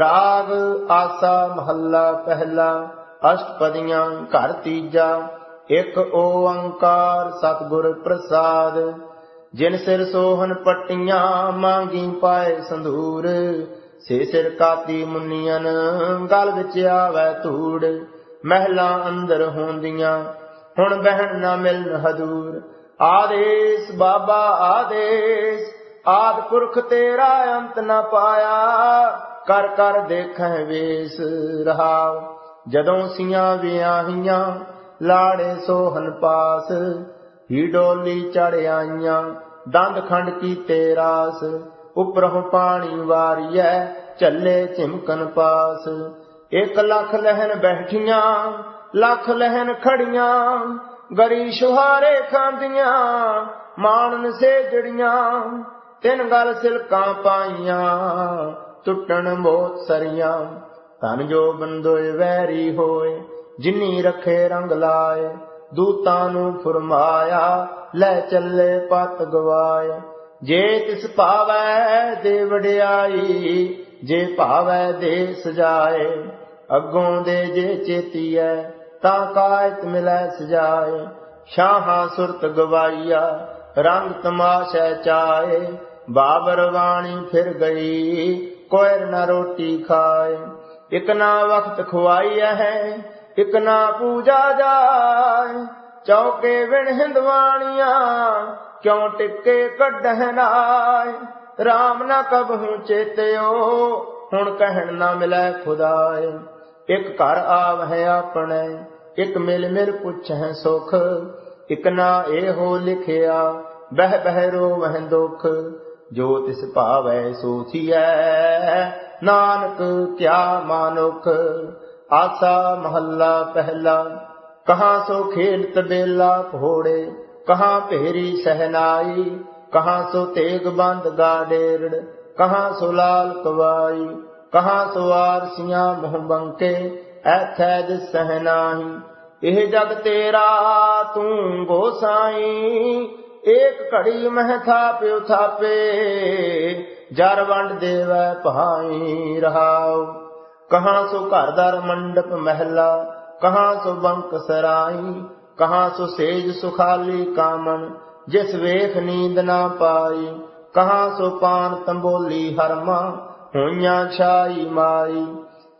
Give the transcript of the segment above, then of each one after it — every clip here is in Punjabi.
ਰਾਗ, ਆਸਾ, ਮਹੱਲਾ, ਪਹਿਲਾ, ਅਸ਼ਟਪਦੀਆਂ, ਘਰ ਤੀਜਾ, ਇੱਕ ਓੰਕਾਰ, ਸਤਿਗੁਰ ਪ੍ਰਸਾਦ। ਜਿਨ ਸਿਰ ਸੋਹਨ ਪੱਟੀਆਂ, ਮੰਗੀ ਪਾਏ ਸੰਧੂਰ। ਸੇ ਸਿਰ ਕਾਤੀ ਮੁੰਨੀਆਂ, ਗਲ ਵਿੱਚ ਆਵੈ ਧੂੜ। ਮਹਿਲਾ ਅੰਦਰ ਹੁੰਦੀਆਂ, ਹੁਣ ਬਹਿਣ ਨਾ ਮਿਲਨ ਹਦੂਰ। ਆਦੇਸ ਬਾਬਾ, ਆਦੇਸ ਆਦ ਪੁਰਖ ਤੇਰਾ ਅੰਤ ਨਾ ਪਾਇਆ। ਕਰ ਕਰ ਦੇਖੈ ਵੇਸ ਰਹਾਉ। ਜਦੋਂ ਸੀਆਂ ਵਿਆਹੀਆਂ, ਲਾੜੇ ਸੋਹਨ ਪਾਸ। ਹੀ ਡੋਲੀ ਚੜ ਆਈਆਂ, ਦੰਦ ਖੰਡ ਕੀਤੇ ਰਾਸ। ਉਪਰੋਂ ਪਾਣੀ ਵਾਰੀਐ ਚੱਲੇ ਚਿਮਕਨ ਪਾਸ। ਇੱਕ ਲੱਖ ਲਹਿਨ ਬੈਠੀਆਂ, ਲੱਖ ਲਹਿਨ ਖੜੀਆਂ। ਗਰੀ ਸ਼ੁਹਾਰੇ ਖਾਂਦੀਆਂ ਮਾਣਨ ਸੇ ਜੜੀਆਂ ਤਿੰਨ ਗਲ ਸਿਲਕਾਂ ਪਾਈਆਂ, ਟੁੱਟਣ ਮੋਤ ਸਰੀਆਂ। ਤਨ ਜੋ ਬੰਦੋਏ ਵੈਰੀ ਹੋਏ, ਜਿਨੀ ਰਖੇ ਰੰਗ ਲਾਏ, ਦੂਤਾਂ ਨੂੰ ਫਰਮਾਇਆ, ਲੈ ਚੱਲੇ ਪਤ ਗਵਾਏ। ਜੇ ਤਿਸ ਭਾਵੈ ਦੇ ਵਡਿਆਈ, ਜੇ ਭਾਵੈ ਦੇ ਸਜਾਏ, ਅੱਗੋਂ ਦੇ ਜੇ ਚੇਤੀਐ, ਤਾਂ ਕਾਇਤ ਮਿਲੈ ਸਜਾਏ। ਸ਼ਾਹਾਂ ਸੁਰਤ ਗਵਾਈਆ, ਰੰਗ ਤਮਾਸ਼ਾ ਚਾਏ ਬਾਬਰ ਵਾਣੀ ਫਿਰ ਗਈ, ਕੋਇਰ ਨਾ ਰੋਟੀ ਖਾਏ। ਇਕ ਨਾ ਵਕਤ ਖਵਾਈਆ ਹੈ, ਇਕ ਨਾ ਪੂਜਾ ਜਾਏ। ਚੌਕੇ ਵਿਣ ਹਿੰਦਵਾਣੀਆਂ ਕਿਉ ਟਿੱਕੇ ਕੱਢਹਿ ਨਾਏ। RAM ਨਾ ਕਬਹੂ ਚੇਤਿਓ, ਹੁਣ ਕਹਿਣ ਨਾ ਮਿਲੈ ਖੁਦਾਏ। ਇਕ ਘਰ ਆਵਹਿ ਆਪਣੇ, ਇਕ ਮਿਲ ਮਿਲ ਪੁੱਛੈ ਸੁਖ। ਇਕ ਨਾ ਇਹੋ ਲਿਖਿਆ, ਬਹਿ ਬਹਿ ਰੋਵਹਿ ਦੁਖ। ਜੋ ਤਿਸ ਭਾਵੈ ਸੋ ਥੀਐ। ਨਾਨਕ ਕਿਆ ਮਾਨੁਖ, ਆਸਾ ਮਹੱਲਾ ਪਹਿਲਾ। ਕਹਾਂ ਸੋ ਖੇਲ ਤਬੇਲਾ ਘੋੜੇ, ਕਹਾਂ ਭੇਰੀ ਸਹਨਾਈ, ਕਹਾਂ ਸੋ ਤੇਗ ਬੰਦ ਗਾਡੇਰੜ ਕਹਾਂ ਸੋ ਲਾਲ ਕਵਾਈ, ਕਹਾਂ ਸੋ ਆਰਸੀਆਂ ਮੋਹ ਬੰਕੇ, ਐਥੈ ਦਿਸ ਸਹਨਾਹੀ ਇਹ ਜਗ ਤੇਰਾ ਤੂੰ ਗੋਸਾਈ ਏਕ ਘੜੀ ਮਹਿ ਥਾਪਿਉ ਥਾਪੇ ਜਰ ਵੰਡ ਦੇਵੈ ਭਾਈ ਰਹਾਉ। ਕਹਾਂ ਸੋ ਘਰਦਰ ਮੰਡਪ ਮਹਿਲਾ, ਕਹਾਂ ਸੋ ਬੰਕ ਸਰਾਈ, ਕਹਾਂ ਸੋ ਸੇਜ ਸੁਖਾਲੀ ਕਾਮਨ, ਜਿਸ ਵੇਖ ਨੀਂਦ ਨਾ ਪਾਈ, ਕਹਾਂ ਸੋ ਪਾਨ ਤੰਬੋਲੀ ਹਰਮਾ, ਹੋਈਆਂ ਛਾਈ ਮਾਈ।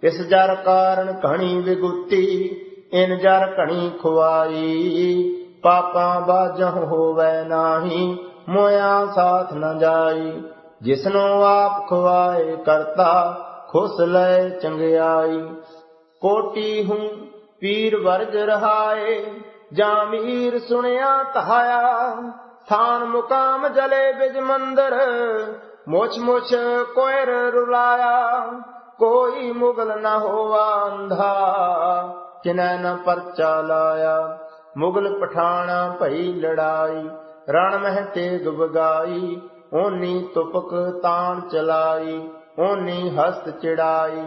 ਇਸ ਜਰ ਕਾਰਨ ਘਣੀ ਵਿਗੁਤੀ, ਇਨ ਜਰ ਘਣੀ ਖੁਆਈ। ਪਾਪਾਂ ਬਾਝਹੁ ਹੋਵੇ ਨਾਹੀ, ਮੋਇਆ ਸਾਥ ਨ ਜਾਈ। ਜਿਸਨੂੰ ਆਪ ਖੁਆਏ ਕਰਤਾ, ਖੁਸ ਲੈ ਚੰਗਿਆਈ। ਕੋਟੀ ਹੂੰ ਪੀਰ ਵਰਜ ਰਹਾਏ ਜਾਮੀਰ ਸੁਣਿਆ ਤਹਾਇਆ। ਥਾਨ ਮੁਕਾਮ ਜਲੇ ਬਿਜ ਮੰਦਰ, ਮੋਛ ਮੋਛ ਕੋਇਰ ਰੁਲਾਇਆ। ਕੋਈ ਮੁਗਲ ਨਾ ਹੋਵਾ ਅੰਧਾ, ਕਿਨੈ ਨ ਪਰਚਾ ਲਾਇਆ। ਮੁਗਲ ਪਠਾਣਾ ਭਈ ਲੜਾਈ, ਰਣ ਮਹਿ ਤੇਗ ਵਗਾਈ ਓਨੀ ਤੁਪਕ ਤਾਣ ਚਲਾਈ, ਓਨੀ ਹਸਤ ਚੜਾਈ।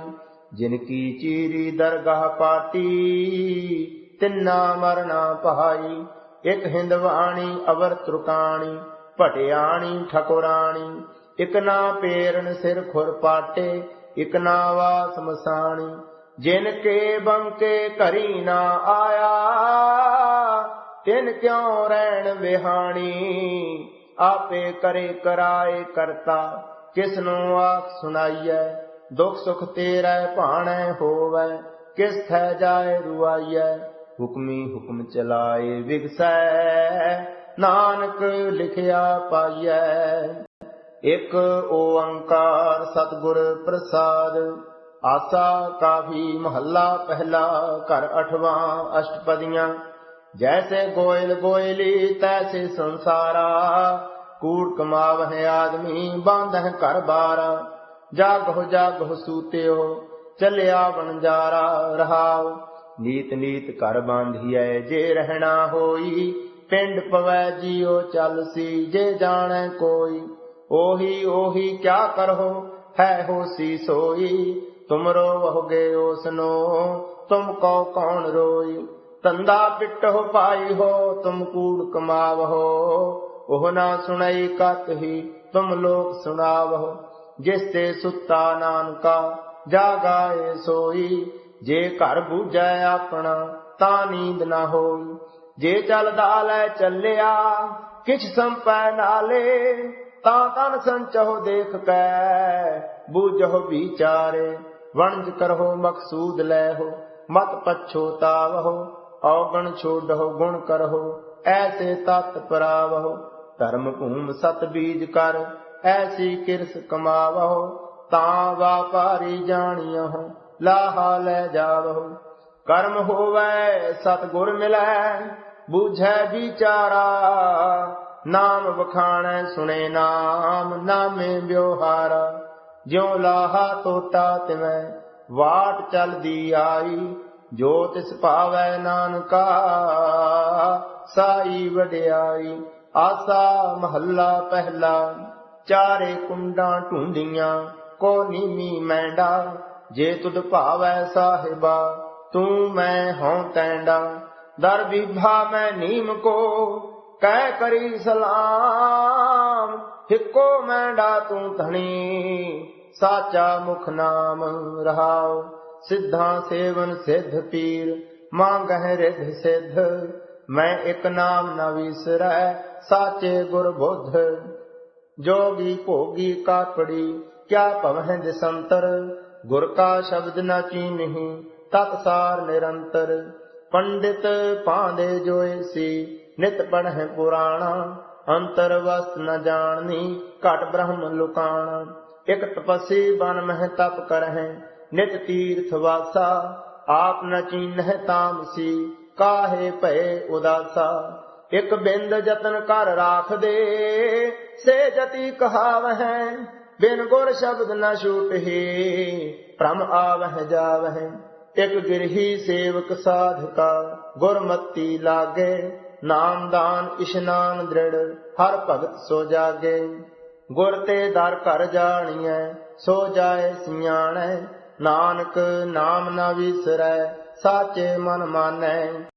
ਜਿਨ ਕੀ ਚੀਰੀ ਦਰਗਾਹ ਪਾਟੀ ਤਿੰਨਾ ਮਰਨਾ ਪਹਾਈ। ਇਕ ਹਿੰਦਵਾਣੀ ਅਵਰ ਤ੍ਰੁਕਾਣੀ ਭਟਿਆਣੀ ਠਕੁਰਾਣੀ। ਇਕ ਨਾ ਪੇਰਨ ਸਿਰ ਖੁਰ ਪਾਟੇ, ਇਕ ਨਾ ਵਾਸ ਮਸਾਣੀ। ਜਿਨ ਕੇ ਬੰਕੇ ਘਰੀ ਨਾ ਆਇਆ ਤਿਨ ਕਿਉ ਰਹਿਣ ਵਿਹਾਣੀ? ਆਪੇ ਕਰੇ ਕਰਾਏ ਕਰਤਾ ਕਿਸ ਨੂੰ ਆਖ ਸੁਣਾਈਐ? ਦੁਖ ਸੁਖ ਤੇਰਾ ਭਾਣੈ ਹੋਵੈ ਕਿਸ ਥੈ ਜਾਏ ਰੁਆਈਐ? ਹੁਕਮੀ ਹੁਕਮ ਚਲਾਏ ਵਿਗਸੈ, ਨਾਨਕ ਲਿਖਿਆ ਪਾਈਐ। ਇਕ ਓੰਕਾਰ ਸਤਿਗੁਰ ਪ੍ਰਸਾਦ, ਆਸਾ ਕਾਫੀ ਮਹੱਲਾ ਪਹਿਲਾ ਘਰ ਅਠਵਾਂ ਅਸ਼ਟਪਦੀਆਂ। ਜੈਸੇ ਗੋਇਲ ਗੋਇਲੀ ਤੈਸੇ ਸੰਸਾਰਾ ਕੂੜ ਕਮਾਵਹਿ ਆਦਮੀ ਬਾਂਧਹਿ ਘਰ ਬਾਰਾ ਜਾਗਹੁ ਜਾਗਹੁ ਸੂਤਿਓ ਚੱਲਿਆ ਵਣਜਾਰਾ ਰਹਾਉ ਨੀਤ ਨੀਤ ਘਰ ਬਾਂਧੀਐ ਜੇ ਰਹਿਣਾ ਹੋਈ ਪਿੰਡ ਪਵੈ ਜੀਉ ਚੱਲ ਸੀ ਜੇ ਜਾਣੈ ਕੋਈ ਉਹੀ ਉਹੀ ਕਿਆ ਕਰੋ ਹੈ ਹੋਸੀ ਸੋਈ ਤੁਮਰੋ ਵਹੁਗੇ ਉਸਨੋ ਤੁਮ ਕੋ ਕੌਣ ਰੋਈ ਤੰਦਾ ਪਿਟਹੁ ਪਾਈ ਹੋ, ਤੁਮ ਕੂੜ ਕਮਾਵਹੋ। ਉਹ ਨਾ ਸੁਣਈ ਕਤ ਹੀ, ਤੁਮ ਲੋਕ ਸੁਣਾਵਹੋ। ਜਿਸ ਤੇ ਸੁੱਤਾ ਨਾਨਕਾ ਜਾਗਾਏ ਸੋਈ। ਜੇ ਘਰ ਬੂਝੈ ਆਪਣਾ, ਤਾਂ ਨੀਂਦ ਨਾ ਹੋਈ। ਜੇ ਚਲਦਾ ਲੈ ਚੱਲਿਆ, ਕਿਛ ਸੰਪੈ ਨਾਲੇ ਤਾਂ ਤਨ ਸੰਚਹੁ ਦੇਖ ਕੈ, ਬੂਝਹੁ ਵਿਚਾਰੇ। ਵਣਜ ਕਰਹੁ, ਮਕਸੂਦ ਲੈ ਹੋ, ਮਤ ਪਛੋਤਾਵਹੁ ਔਗਣ ਛੋਡਹੁ ਗੁਣ ਕਰਹੁ ਐਸੇ ਤਤ ਪਰਾਵਹੁ। ਧਰਮ ਭੂਮ ਸਤ ਬੀਜ ਕਰ, ਐਸੀ ਕਿਰਸ ਕਮਾਵਹੁ। ਤਾਂ ਵਾਪਾਰੀ ਜਾਣੀਐ ਲਾਹਾ ਲੈ ਜਾਵਹੁ। ਕਰਮ ਹੋਵੇ ਸਤ ਗੁਰ ਮਿਲੈ, ਬੂਝੈ ਵਿਚਾਰਾ। ਨਾਮ ਵਖਾਣੈ, ਸੁਣੇ ਨਾਮ, ਨਾਮੇ ਵਿਵਹਾਰਾ। ਜਿਉ ਲਾਹਾ ਤੋਟਾ ਤਿਵੈ, ਵਾਟ ਚਲਦੀ ਆਈ ਜੋ ਤਿਸ ਭਾਵੈ ਨਾਨਕਾ, ਸਾਈ ਵਡਿਆਈ, ਆਸਾ ਮਹੱਲਾ ਪਹਿਲਾ, ਚਾਰੇ ਕੁੰਡਾਂ ਢੂੰਡੀਆਂ, ਕੋ ਨੀਮੀ ਮੈਂਡਾ, ਜੇ ਤੁਧ ਭਾਵੈ ਸਾਹਿਬਾ, ਤੂੰ ਮੈਂ ਹਉ ਤੈਂਡਾ। ਦਰ ਵਿਭਾ ਮੈਂ ਨੀਮ ਕੋ, ਕਹਿ ਕਰੀ ਸਲਾਮ, ਹਿੱਕੋ ਮੈਂਡਾ ਤੂੰ ਧਣੀ, ਸਾਚਾ ਮੁਖ ਨਾਮ ਰਹਾਓ ਸਿੱਧਾਂ ਸੇਵਨ ਸਿੱਧ ਪੀਰ ਮੰਗਹਿ ਰਿਧ ਸਿੱਧ। ਮੈਂ ਇੱਕ ਨਾਮ ਨ ਵਿਸਰੈ, ਸਾਚੇ ਗੁਰ ਬੁੱਧ। ਜੋਗੀ ਭੋਗੀ ਕਾਪੜੀ ਕਿਆ ਭਵਹਿ ਦਿਸੰਤਰ ਗੁਰ ਕਾ ਸ਼ਬਦ ਨ ਚੀਨਹੀ, ਤਤ ਸਾਰ ਨਿਰੰਤਰ। ਪੰਡਿਤ ਪਾਂਦੇ ਜੋਏ ਸੀ, ਨਿਤ ਪੜਹਿ ਪੁਰਾਣਾ। ਅੰਤਰ ਵਸ ਨ ਜਾਣਨੀ, ਘਟ ਬ੍ਰਹਮ ਲੁਕਾਣਾ। ਇਕ ਤਪਸੀ ਬਨ ਮਹਿ ਤਪ ਕਰਹਿ ਨਿਤ ਤੀਰਥ ਵਾਸਾ, ਆਪ ਨ ਚੀਨਹਿ ਤਾਮਸੀ, ਕਾਹੇ ਭਏ ਉਦਾਸਾ। ਇਕ ਬਿੰਦ ਯਤਨ ਕਰ ਰਾਖ ਦੇ ਸੇ ਜਤੀ ਕਹਾਵਹਿ, ਬਿਨ ਗੁਰ ਸ਼ਬਦ ਨ ਛੂਟਹੀ, ਭ੍ਰਮ ਆਵਹਿ ਜਾਵਹਿ। ਇਕ ਗਿਰਹੀ ਸੇਵਕ ਸਾਧਕਾ, ਗੁਰਮਤੀ ਲਾਗੇ ਨਾਮਦਾਨ ਇਸ਼ਨਾਨ ਦ੍ਰਿੜ, ਹਰ ਭਗਤ ਸੋ ਜਾਗੇ। ਗੁਰ ਤੇ ਦਰ ਘਰ ਜਾਣੀਐ, ਸੋ ਜਾਏ ਸਿਆਣੈ ਨਾਨਕ ਨਾਮ ਨ ਵਿਸਰੈ ਸਾਚੇ ਮਨ ਮਾਨੈ।